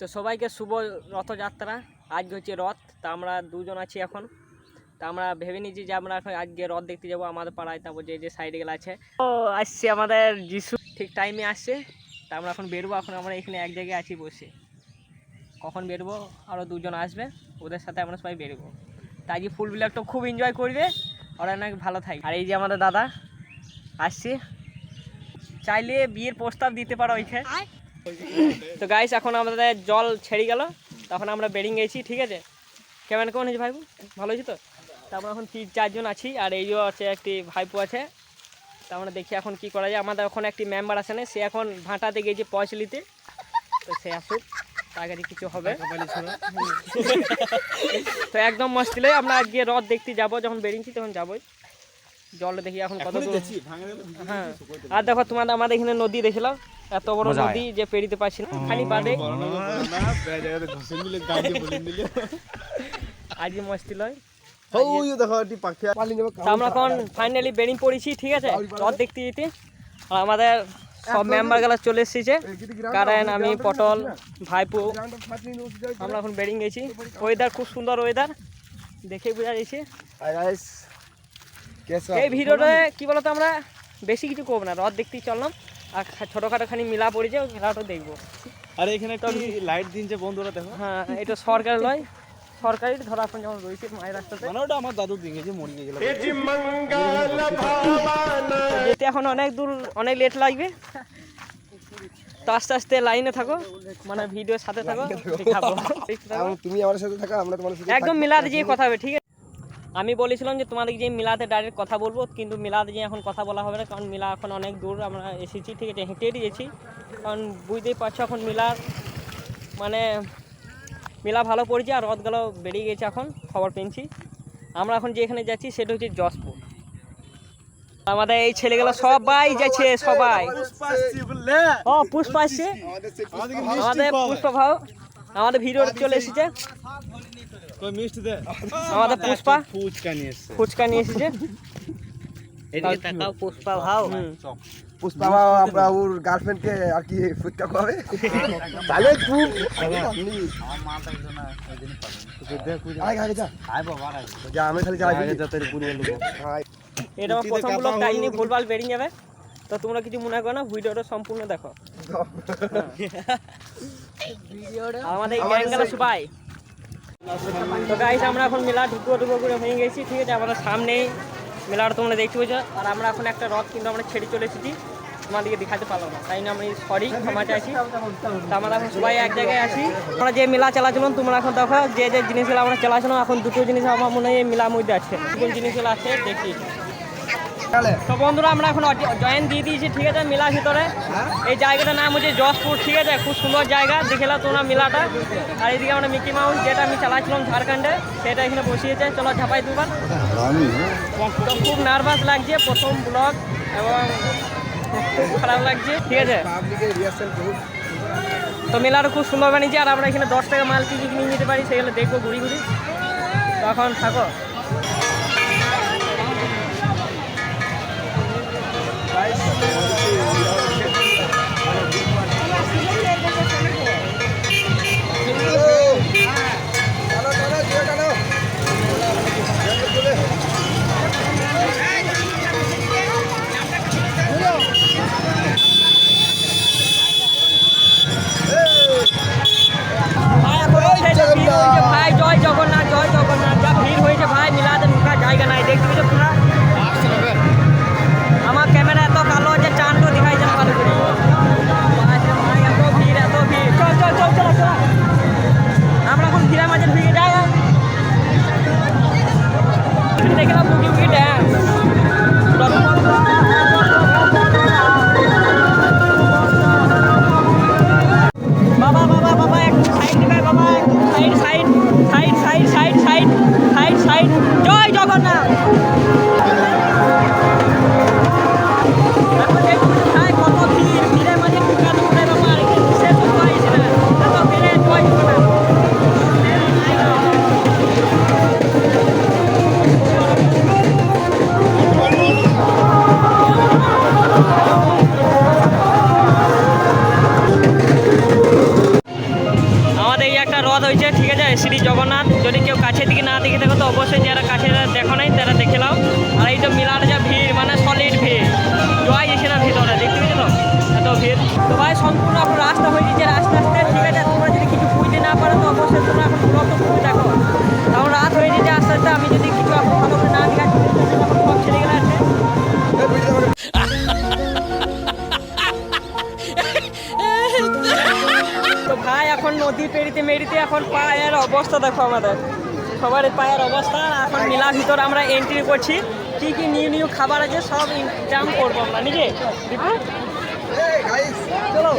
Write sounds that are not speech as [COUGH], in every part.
তো সবাইকে শুভ রথযাত্রা। আজ হচ্ছে রথ, তা আমরা দুজন আছি এখন। তা আমরা ভেবে নিয়েছি যে আমরা এখন আজকে রথ দেখতে যাব আমাদের পাড়ায়, তারপর যে যে সাইডে গেলে আছে ও, আসছে আমাদের যিশু। ঠিক টাইমে আসছে। তা আমরা এখন বেরবো, এখন আমরা এখানে এক জায়গায় আছি বসে। কখন বেরবো আরও দুজন আসবে, ওদের সাথে আমরা সবাই বেরোবো। তা আজকে ফুল বিলাকটা খুব এনজয় করবে, ওরা নাকি ভালো থাকে আর এই যে আমাদের দাদা, আসছে। চাইলে বিয়ের প্রস্তাব দিতে পারো ওইখানে। তো গাইস এখন আমাদের জল ছেড়ে গেল। তখন আমরা বেরিং গেছি ঠিক আছে? কেমন কেমন হয়েছে ভাইপু? ভালো হয়েছে তো? তারপর এখন তিন চারজন আছি, আর এই আছে একটি ভাইপু আছে। তা আমরা দেখি এখন কি করা যায়। আমাদের ওখানে একটি মেম্বার আছে না, সে এখন ভাঁটাতে গেছে পয়সলিতে তো সে আসুক, তাড়াতাড়ি কিছু হবে। তো একদম মস্তিলে আমরা আজকে রথ দেখতে যাব, যখন বেরিয়েছি তখন যাবোই। জল দেখি এখন কত হ্যাঁ। আর দেখো তোমাদের আমাদের এখানে নদী দেখলাম এত বড় নদী যে পেরিতে পারছি না খালি বাদে। আজকে মস্তি লয়। আমরা এখন ফাইনালি বেরিং পড়েছি ঠিক আছে? রথ দেখতে যেতে। আর আমাদের সব মেম্বারগুলো চলে এসেছে। কারণ আমি পটল ভাইপো আমরা এখন বেরিং গেছি। ওয়েদার খুব সুন্দর ওয়েদার দেখে বোঝা যাচ্ছে। এই ভিডিওটা কি বলতো আমরা? বেশি কিছু করব না রথ দেখতেই চললাম। আর ছোটখাটো খানি মেলা পড়েছে ওই খেলাটা দেখব। আর এখানে একটি লাইট দিনছে বন্ধুরা দেখো। হ্যাঁ এটা সরকার নয় সরকারি ধরা এখন যেমন রয়েছে মায়ের রাস্তাতে। মানে ওটা আমার দাদু দিয়ে গেছে মরিয়ে গেল। যেতে এখন অনেক দূর অনেক লেট লাগবে। তো আস্তে আস্তে লাইনে থাকো মানে ভিডিওর সাথে থাকো। তুমি আমার সাথে থাকা আমরা তোমার সাথে একদম মিলাতে যেয়ে কথা হবে ঠিক আছে আমি বলেছিলাম যে তোমাদের যে মিলাতে ডাইরেক্ট কথা বলব কিন্তু মিলাতে যেয়ে এখন কথা বলা হবে না কারণ মিলা এখন অনেক দূর আমরা এসেছি ঠিক আছে হেঁটে গেছি। কারণ বুঝতেই পারছ এখন মিলার মানে মিলা ভালো পড়েছে আর রথগুলো বেরিয়ে গেছে এখন খবর পেয়েছি। আমরা এখন যেখানে যাচ্ছি সেটা হচ্ছে যশপুর। আমাদের এই ছেলেগুলো সবাই যাচ্ছে সবাই। ও পুষ্পা আসছে। আমাদের পুষ্পা। ভাও আমাদের ভিডিও চলে এসেছে। মিষ্টি দে। আমাদের পুষ্পা? ফুচকা নিয়ে এসছে। ফুচকা নিয়ে এসেছে? পুষ্পা ভাও। পুষ্পা বাবা আমরা ওর গার্লফ্রেন্ডকে আর কি ফুচকা খাওয়াবে? তাহলে তুই আয় আগে যা। যা আমি খালি যাই এটা আমার প্রথম ব্লগ তাই নিয়ে ভুলভাল বেরিয়ে যাবে। তো তোমরা কিছু মনে করো না ভিডিওটা সম্পূর্ণ দেখো। [LAUGHS] আমাদের সবাই। তো গাইস আমরা এখন মেলা ঢুকবো ঢুকবো করে হয়ে গেছি, ঠিক আছে? আমরা সামনেই মেলাটা তোমরা দেখতে পাচ্ছ আর আমরা এখন একটা রথ কিন্তু আমরা ছেড়ে চলে এসেছি। তোমাদেরকে দেখাতে পারলাম না। তাই না, আমি সরি ক্ষমা চাইছি। তা আমরা এখন সবাই এক জায়গায় আছি। আমরা যে মেলা চালাচ্ছিলাম তোমরা এখন দেখো, যে যে জিনিসগুলো আমরা চালাচ্ছিলাম এখন দুটো জিনিস আমার মনে হয় মেলার মধ্যে আছে। কোন জিনিসগুলো আছে, দেখি। তো বন্ধুরা আমরা এখন জয়েন দিয়ে দিয়েছি ঠিক আছে মেলার ভিতরে। এই জায়গাটার নাম হচ্ছে যশপুর ঠিক আছে খুব সুন্দর জায়গা দেখে তোমরা মেলাটা। আর এদিকে আমরা মিকি মাউস যেটা আমি চালাচ্ছিলাম ঝাড়খণ্ডে সেটা এখানে বসিয়েছে। চলো ঝাপাই দুবার। তো খুব নার্ভাস লাগছে প্রথম ব্লগ এবং খুব খারাপ লাগছে ঠিক আছে। তো মেলাটা খুব সুন্দর বানিয়েছে আর আমরা এখানে দশ টাকা মাল কিছু নিয়ে যেতে পারি সেগুলো দেখব ঘুরি ঘুরি। তখন থাকো। Side side side side side side side জয় জগন্নাথ শ্রী জগন্নাথ এখন পায়ের অবস্থা দেখো আমাদের। সবার এই পায়ের অবস্থা। এখন মেলার ভিতর আমরা এন্ট্রি করছি। কি কি নিউ নিউ খাবার আছে সব ইনকাম করব আমরা, নিজে? চলো।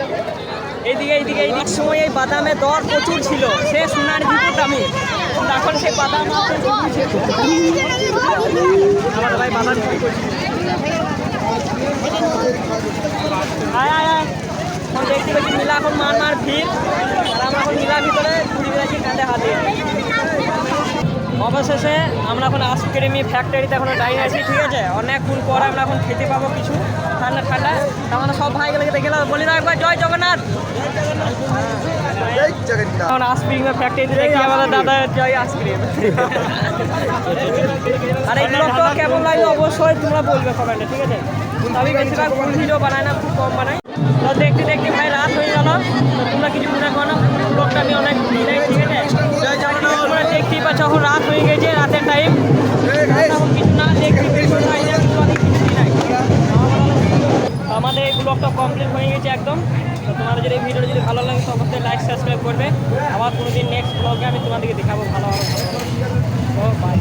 এইদিকে এইদিকে, এইদিক সময় এই বাদামের দর প্রচুর ছিল। সে সোনার বিপদ আমি এখন সেই বাদাম। আমার আয় আয় দেখতে পাচ্ছি মিলা এখন মার মার ভিড় আর আমরা এখন মিলার ভিতরে বেড়াচ্ছি হাতে অবশেষে আমরা এখন আইসক্রিমি ফ্যাক্টরিতে এখন দাঁড়িয়ে আছি, ঠিক আছে? অনেকক্ষণ পরে আমরা এখন খেতে পাবো কিছু, ঠান্ডা ঠান্ডা। তার সব ভাইগুলোকে দেখে বলি না একবার, জয় জগন্নাথ! এখন আইসক্রিম ফ্যাক্টরিতে দেখি আমাদের দাদা জয় আইসক্রিম। আর এইগুলো তো কেমন লাগবে অবশ্যই তোমরা বলবে কমেন্টে ঠিক আছে? আমি বেশিরভাগ ভিডিও বানাই না খুব কম বানাই। তো দেখতে দেখতে ভাই রাত হয়ে গেল। তো তোমরা কিছু মনে করো না ব্লগটা আমি অনেক দিলাই ঠিক আছে? তোমরা দেখতেই পাচ্ছ এখন রাত হয়ে গেছে রাতের টাইম এই কিছু না দেখতে। আমাদের এই ব্লগটা কমপ্লিট হয়ে গেছে একদম। তো তোমাদের যদি ভিডিও যদি ভালো লাগে, তো অবশ্যই লাইক সাবস্ক্রাইব করবে। আবার কোনোদিন নেক্সট ব্লগে আমি তোমাদেরকে দেখাবো ভালো ভালো। ও বাই